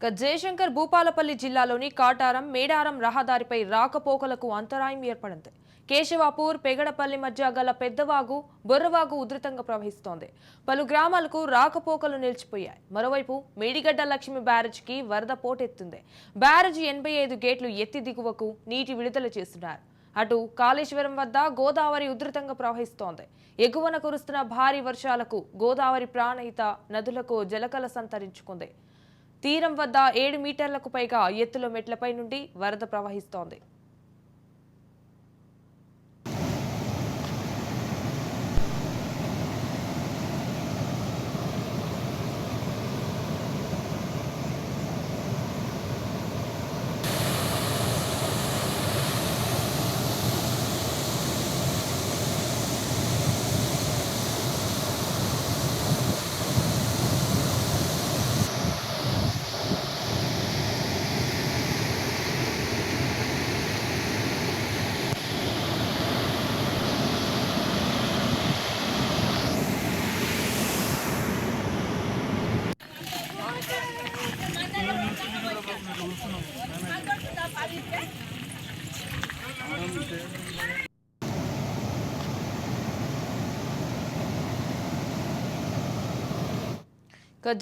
ఇక జయశంకర్ భూపాలపల్లి జిల్లాలోని కాటారం మేడారం రహదారిపై రాకపోకలకు అంతరాయం ఏర్పడింది. కేశవాపూర్ పెగడపల్లి మధ్య గల పెద్దవాగు బొర్రవాగు ఉధృతంగా ప్రవహిస్తోంది. పలు గ్రామాలకు రాకపోకలు నిలిచిపోయాయి. మరోవైపు మేడిగడ్డ లక్ష్మి బ్యారేజ్కి వరద పోటెత్తుంది. బ్యారేజ్ ఎనభై ఐదు గేట్లు ఎత్తి దిగువకు నీటి విడుదల చేస్తున్నారు. అటు కాళేశ్వరం వద్ద గోదావరి ఉధృతంగా ప్రవహిస్తోంది. ఎగువన కురుస్తున్న భారీ వర్షాలకు గోదావరి ప్రాణహిత నదులకు జలకల సంతరించుకుంది తీరం వద్ద ఏడు మీటర్లకు పైగా ఎత్తుల మెట్లపై నుండి వరద ప్రవహిస్తోంది.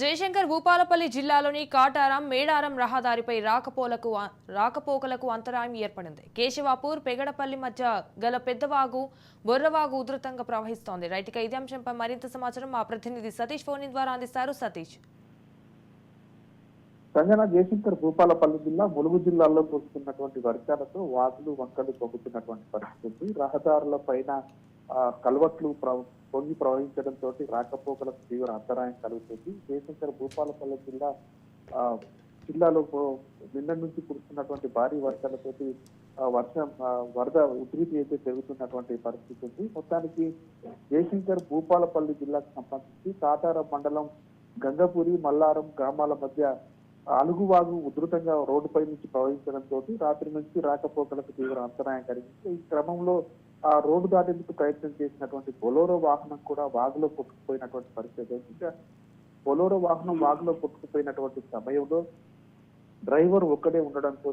జయశంకర్ భూపాలపల్లి జిల్లాలోని కాటారం మేడారం రహదారిపై రాకపోలకు రాకపోకలకు అంతరాయం ఏర్పడింది. కేశవాపూర్ పెగడపల్లి మధ్య గల పెద్దవాగు బొర్రవాగు ఉధృతంగా ప్రవహిస్తోంది. రైతుగా ఇదే అంశంపై మరింత సమాచారం మా ప్రతినిధి సతీష్ ఫోని ద్వారా అందిస్తారు సతీష్. సంజన జయశంకర్ భూపాలపల్లి జిల్లా ములుగు జిల్లాలో కురుస్తున్నటువంటి వర్షాలతో వాగులు వంకలు పొగుతున్నటువంటి పరిస్థితి ఉంది. రహదారుల పైన కల్వట్లు పొంగి ప్రవహించడంతో రాకపోకలకు తీవ్ర అంతరాయం కలుగుతుంది జయశంకర్ భూపాలపల్లి జిల్లా జిల్లాలో పో- నిన్న నుంచి కురుస్తున్నటువంటి భారీ వర్షాలతో వర్షం వరద ఉధృతి అయితే పెరుగుతున్నటువంటి పరిస్థితి ఉంది మొత్తానికి జయశంకర్ భూపాలపల్లి జిల్లాకు సంబంధించి తాతారం మండలం గంగపూరి మల్లారం గ్రామాల మధ్య అలుగువాగు ఉధృతంగా రోడ్డుపై నుంచి ప్రవహించడంతో రాత్రి నుంచి రాకపోకలకు తీవ్ర అంతరాయం కలిగింది ఈ క్రమంలో ఆ రోడ్డు దాటేందుకు ప్రయత్నం చేసినటువంటి బొలోరో వాహనం కూడా వాగులో కొట్టుకుపోయినటువంటి పరిస్థితి ఇంకా బొలోరో వాహనం వాగులో కొట్టుకుపోయినటువంటి సమయంలో డ్రైవర్ ఒక్కడే ఉండడంతో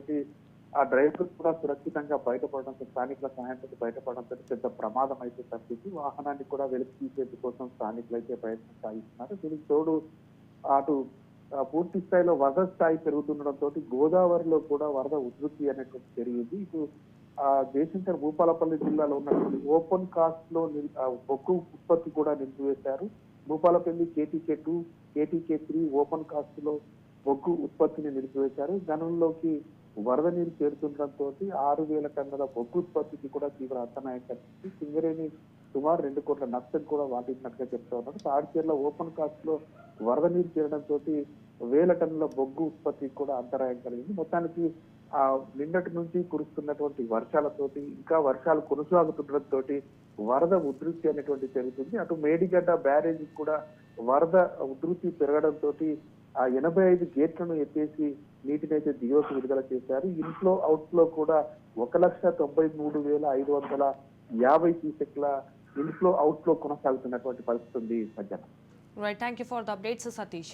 ఆ డ్రైవర్ కూడా సురక్షితంగా బయటపడడంతో స్థానికుల సహాయంతో బయటపడడంతో పెద్ద ప్రమాదం అయితే తప్పింది వాహనాన్ని కూడా వెలికి తీసేందుకోసం స్థానికులు అయితే ప్రయత్నం సాగిస్తున్నారు. దీనికి తోడు అటు పూర్తి స్థాయిలో వరద స్థాయి పెరుగుతుండటంతో గోదావరిలో కూడా వరద ఉధృతి అనేటువంటి పెరిగింది. ఇటు ఆ జయశంకర్ భూపాలపల్లి జిల్లాలో ఉన్నటువంటి ఓపెన్ కాస్ట్లో బొగ్గు ఉత్పత్తి కూడా నిలిపివేశారు. Bhupalpally KTK two KTK three open కాస్ట్లో బొగ్గు ఉత్పత్తిని నిలిపివేశారు. గనుల్లోకి వరద నీరు చేరుతుండటంతో ఆరు వేల టన్నుల బొగ్గు ఉత్పత్తికి కూడా తీవ్ర అంతరాయం కలిగింది. సింగరేణి సుమారు రెండు కోట్ల నష్టం కూడా వాటించినట్టుగా చెప్తా ఉన్నారు. తాడిచేర్ల ఓపెన్ కాస్ట్లో వరద నీరు చేరడంతో వేల టన్నుల బొగ్గు ఉత్పత్తికి కూడా అంతరాయం కలిగింది. మొత్తానికి ఆ నిన్నటి నుంచి కురుస్తున్నటువంటి వర్షాలతోటి ఇంకా వర్షాలు కొనసాగుతుండటంతో వరద ఉధృతి అనేటువంటి పెరుగుతుంది. అటు మేడిగడ్డ బ్యారేజీ కూడా వరద ఉధృతి పెరగడంతో ఆ ఎనభై ఐదు గేట్లను ఎత్తేసి నీటిని అయితే దిగువకు విడుదల చేశారు. ఇన్ఫ్లో అవుట్ఫ్లో కూడా ఒక లక్ష తొంభై మూడు వేల ఐదు వందల యాభై క్యూసెక్ల ఇన్ఫ్లో అవుట్ఫ్లో కొనసాగుతున్నటువంటి పరిస్థితి ఉంది మధ్యాహ్నం right thank you for the updates Satish